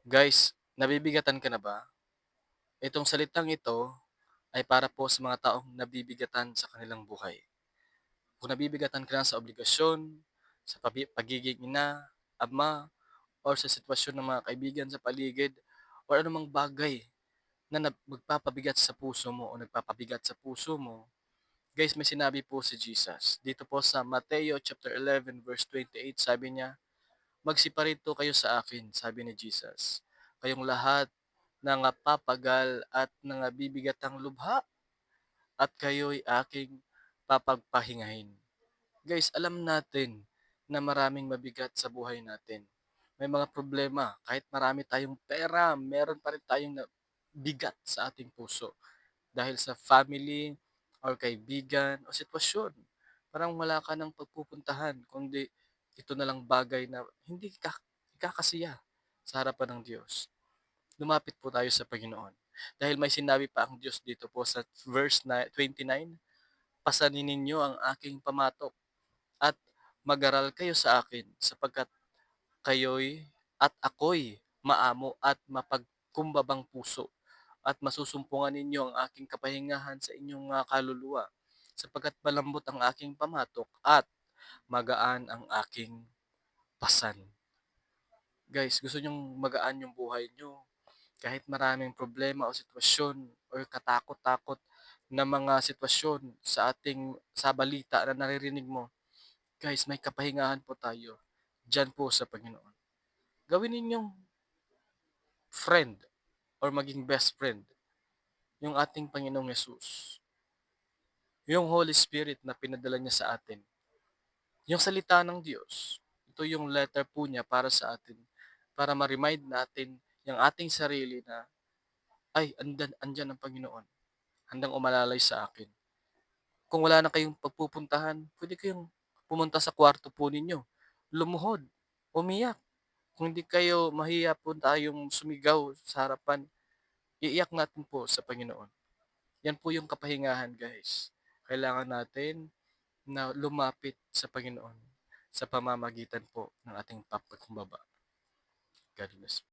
Guys, nabibigatan ka na ba? Itong salitang ito ay para po sa mga taong nabibigatan sa kanilang buhay. Kung nabibigatan ka na sa obligasyon, sa pagiging ina, ama, or sa sitwasyon ng mga kaibigan sa paligid, or anumang bagay na magpapabigat sa puso mo o nagpapabigat sa puso mo, guys, may sinabi po si Jesus. Dito po sa Mateo chapter 11 verse 28, sabi niya, Magsiparito kayo sa akin, sabi ni Jesus. Kayong lahat na napapagal at nangabibigatang lubha at kayo'y aking papagpahingahin. Guys, alam natin na maraming mabigat sa buhay natin. May mga problema, kahit marami tayong pera, meron pa rin tayong bigat sa ating puso. Dahil sa family, or kaibigan, o sitwasyon. Parang wala ka ng pagpupuntahan, kundi ito na lang bagay na hindi ka ikakasiya sa harapan ng Diyos. Lumapit po tayo sa Panginoon. Dahil may sinabi pa ang Diyos dito po sa verse na 29, Pasanin ninyo ang aking pamatok at mag-aral kayo sa akin sapagkat kayo'y at ako'y maamo at mapagkumbabang puso at masusumpungan ninyo ang aking kapahingahan sa inyong kaluluwa sapagkat malambot ang aking pamatok at magaan ang aking pasan. Guys, gusto nyong magaan yung buhay nyo kahit maraming problema o sitwasyon or katakot-takot na mga sitwasyon sa ating sa balita na naririnig mo. Guys, may kapahingahan po tayo dyan po sa Panginoon. Gawin ninyong friend or maging best friend yung ating Panginoong Yesus. Yung Holy Spirit na pinadala niya sa atin. Yung salita ng Diyos. Ito yung letter po niya para sa atin. Para ma-remind natin yung ating sarili na ay, andyan, andyan ang Panginoon. Handang umalalay sa akin. Kung wala na kayong pagpupuntahan, pwede kayong pumunta sa kwarto po ninyo. Lumuhod. Umiyak. Kung hindi kayo mahiya po tayong sumigaw sa harapan, iiyak natin po sa Panginoon. Yan po yung kapahingahan, guys. Kailangan natin na lumapit sa Panginoon sa pamamagitan po ng ating pagpakumbaba. God bless.